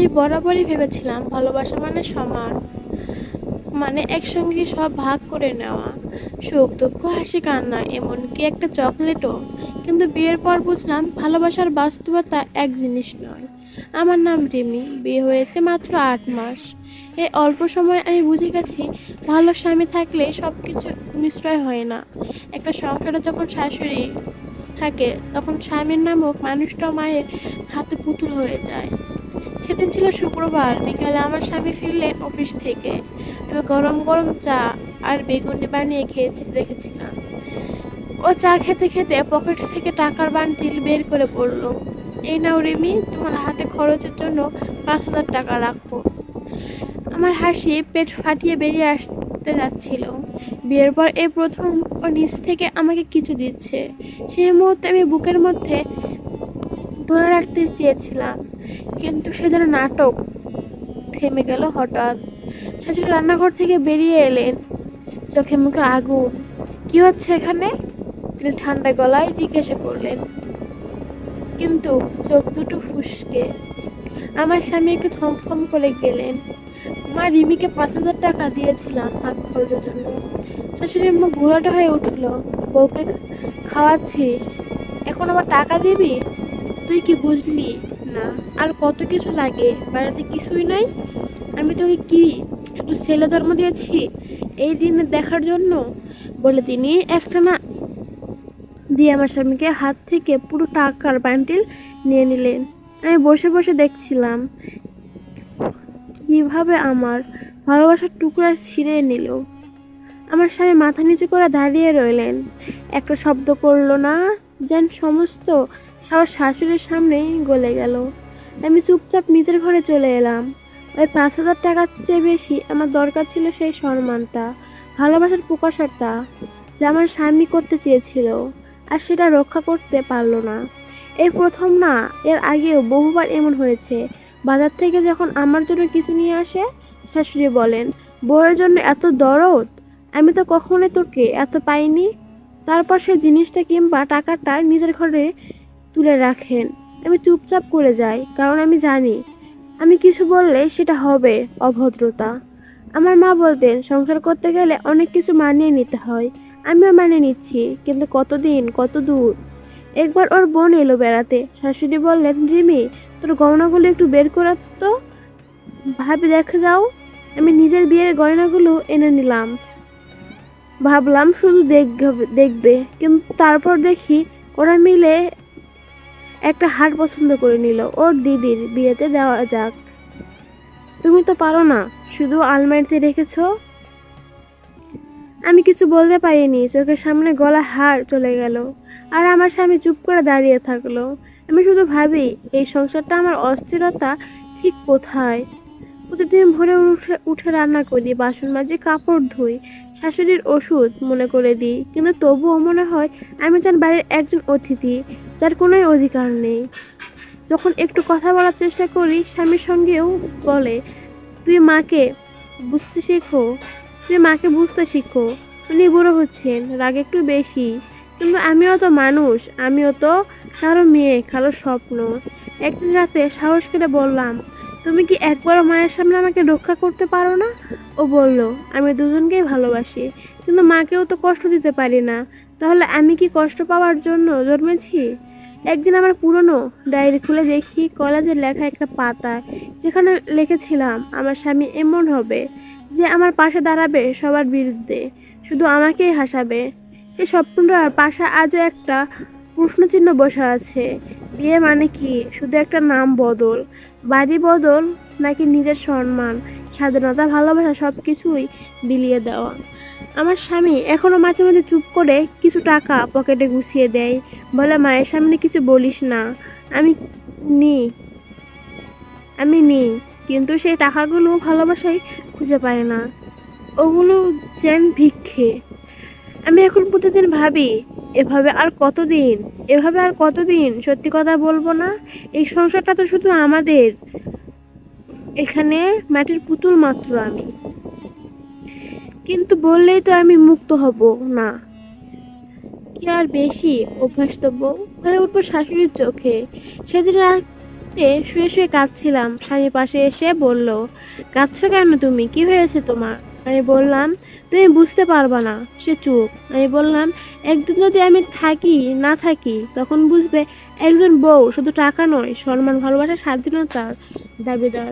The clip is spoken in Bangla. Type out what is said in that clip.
আমি বরাবরই ভেবেছিলাম ভালোবাসা মানে সমান মানে একসঙ্গে সব ভাগ করে নেওয়া। সুখ, দুঃখ, হাসি, কান্না, এমনকি একটা চকলেটও। কিন্তু বিয়ের পর বুঝলাম ভালোবাসার বাস্তবতা এক জিনিস নয়। আমার নাম রিমি, বিয়ে হয়েছে মাত্র আট মাস। এই অল্প সময় আমি বুঝে গেছি ভালো স্বামী থাকলে সব কিছু নিশ্চয় হয় না। একটা সংসারে যখন শাশুড়ি থাকে, তখন স্বামীর নামক মানুষটা মায়ের হাতে পুতুল হয়ে যায়। ছিল শুক্রবার বিকালে আমার স্বামী ফিরলেন অফিস থেকে। আমি গরম গরম চা আর বেগুনি বানিয়ে খেয়েছি রেখেছিলাম ও চা খেতে খেতে পকেট থেকে টাকার বান্ডিল বের করে পড়ল এই নাও রিমি, তোমার হাতে খরচের জন্য পাঁচ হাজার টাকা রাখো আমার হাসি পেট ফাটিয়ে বেরিয়ে আসতে যাচ্ছিল। বিয়ের পর এই প্রথম ও নিচ থেকে আমাকে কিছু দিচ্ছে। সেই মুহূর্তে আমি বুকের মধ্যে ধরে রাখতে চেয়েছিলাম। কিন্তু সে যেন নাটক থেমে গেল হঠাৎ। শাশুড়ি রান্নাঘর থেকে বেরিয়ে এলেন। চোখে মুখে আগুন। কি হচ্ছে এখানে? তিনি ঠান্ডা গলায় জিজ্ঞাসা করলেন। কিন্তু চোখ দুটো ফুসকে। আমার স্বামী একটু থমথম করে গেলেন। মা রিমিকে পাঁচ হাজার টাকা দিয়েছিলাম হাত খরচের জন্য। শাশুড়ির মুখ ঘোরাটা হয়ে উঠল। বউকে খাওয়াচ্ছিস? এখন আবার টাকা দিবি? তুই কি বুঝলি? না। আর কত কিছু লাগে, বাড়িতে কিছুই নাই। আমি তোকে কি, শুধু ছেলে জন্ম দিয়েছি? এই দিন দেখার জন্য? বলে তিনি একটা না দিয়ে আমার স্বামীকে হাত থেকে পুরো টাকার বান্ডিল নিয়ে নিলেন। আমি বসে বসে দেখছিলাম কীভাবে আমার ভালোবাসার টুকরা ছিঁড়ে নিল। আমার স্বামী মাথা নিচু করে দাঁড়িয়ে রইলেন। একটা শব্দ করল, না যেন সমস্ত সাহস শাশুড়ির সামনেই গলে গেল। আমি চুপচাপ নিজের ঘরে চলে এলাম। ওই পাঁচ হাজার টাকার চেয়ে বেশি আমার দরকার ছিল সেই সম্মানটা, ভালোবাসার প্রকাশটা যা আমার স্বামী করতে চেয়েছিল আর সেটা রক্ষা করতে পারল না। এই প্রথম না, এর আগেও বহুবার এমন হয়েছে। বাজার থেকে যখন আমার জন্য কিছু নিয়ে আসে, শাশুড়ি বলেন, বউয়ের জন্য এত দরদ? আমি তো কখনোই তোকে এত পাইনি। তারপর সেই জিনিসটা কিংবা টাকাটা নিজের ঘরে তুলে রাখেন। আমি চুপচাপ করে যাই, কারণ আমি জানি, আমি কিছু বললে সেটা হবে অভদ্রতা। আমার মা বলতেন, সংসার করতে গেলে অনেক কিছু মানিয়ে নিতে হয়। আমিও মানিয়ে নিচ্ছি, কিন্তু কতদিন কত দূর একবার ওর বোন এলো বেড়াতে। শাশুড়ি বললেন, রিমি, তোর গহনাগুলো একটু বের করার তো। ভাবি, দেখে যাও। আমি নিজের বিয়ের গয়নাগুলো এনে নিলাম। ভাবলাম শুধু দেখবে কিন্তু তারপর দেখি ওরা মিলে একটা হার পছন্দ করে নিল, ওর দিদির বিয়েতে দেওয়া যাক। তুমি তো পারো না, শুধু আলমারিতে রেখেছ? আমি কিছু বলতে পারিনি, চোখের সামনে গলা হার চলে গেল। আর আমার স্বামী চুপ করে দাঁড়িয়ে থাকল। আমি শুধু ভাবি, এই সংসারটা আমার অস্থিরতা ঠিক কোথায়? প্রতিদিন ভোরে উঠে উঠে রান্না করি বাসন মাজি, কাপড় ধুই, শাশুড়ির ওষুধ মনে করে দিই। কিন্তু তবুও মনে হয় আমি যেন বাড়ির একজন অতিথি, যার কোনোই অধিকার নেই। যখন একটু কথা বলার চেষ্টা করি, স্বামীর সঙ্গেও বলে, তুই মাকে বুঝতে শেখো, তুই মাকে বুঝতে শিখো, উনি বুড়ো হচ্ছেন, রাগ একটু বেশি। কিন্তু আমিও তো মানুষ, আমিও তো কারও মেয়ে, কারও স্বপ্ন। একদিন রাতে সাহস করে বললাম তুমি কি একবারও মায়ের সামনে আমাকে রক্ষা করতে পারো না? ও বলল, আমি দুজনকেই ভালোবাসি, কিন্তু মাকেও তো কষ্ট দিতে পারি না। তাহলে আমি কি কষ্ট পাওয়ার জন্য জন্মেছি? একদিন আমার পুরনো ডায়েরি খুলে দেখি কলেজের লেখা একটা পাতা, যেখানে লিখেছিলাম, আমার স্বামী এমন হবে যে আমার পাশে দাঁড়াবে সবার বিরুদ্ধে, শুধু আমাকেই হাসাবে। সেই স্বপ্নটার পাশে আজও একটা প্রশ্নচিহ্ন বসে আছে বিয়ে মানে কি? শুধু একটা নাম বদল। বাড়ি বদল নাকি নিজের সম্মান, স্বাধীনতা, ভালোবাসা সব কিছুই বিলিয়ে দেওয়া। আমার স্বামী এখনও মাঝে মাঝে চুপ করে কিছু টাকা পকেটে গুছিয়ে দেয়। বলে, মায়ের সামনে কিছু বলিস না। আমি নি। আমি নি। কিন্তু সেই টাকাগুলো ভালোবাসাই খুঁজে পায় না। ওগুলো যেন ভিক্ষে। আমি এখন প্রতিদিন ভাবি এভাবে আর কতদিন? এভাবে আর কতদিন? সত্যি কথা বলব না। এই সংসারটা তো শুধু আমাদের। এখানে মাটির পুতুল মাত্র আমি। কিন্তু বললেই তো আমি মুক্ত হব না। কি আর বেশি? অভ্যস্ত বউ। হয়ে উঠবো শাশুড়ির চোখে। সেদিন রাতে শুয়ে শুয়ে কাঁদছিলাম। স্বামী পাশে এসে বলল, কাঁদছো কেন তুমি? কি হয়েছে তোমার? আমি বললাম, তুমি বুঝতে পারবা না। সে চুপ। আমি বললাম, একদিন যদি আমি থাকি, না থাকি, তখন বুঝবে একজন বউ শুধু টাকা নয়, সম্মান, ভালোবাসা, স্বাধীনতার দাবিদার।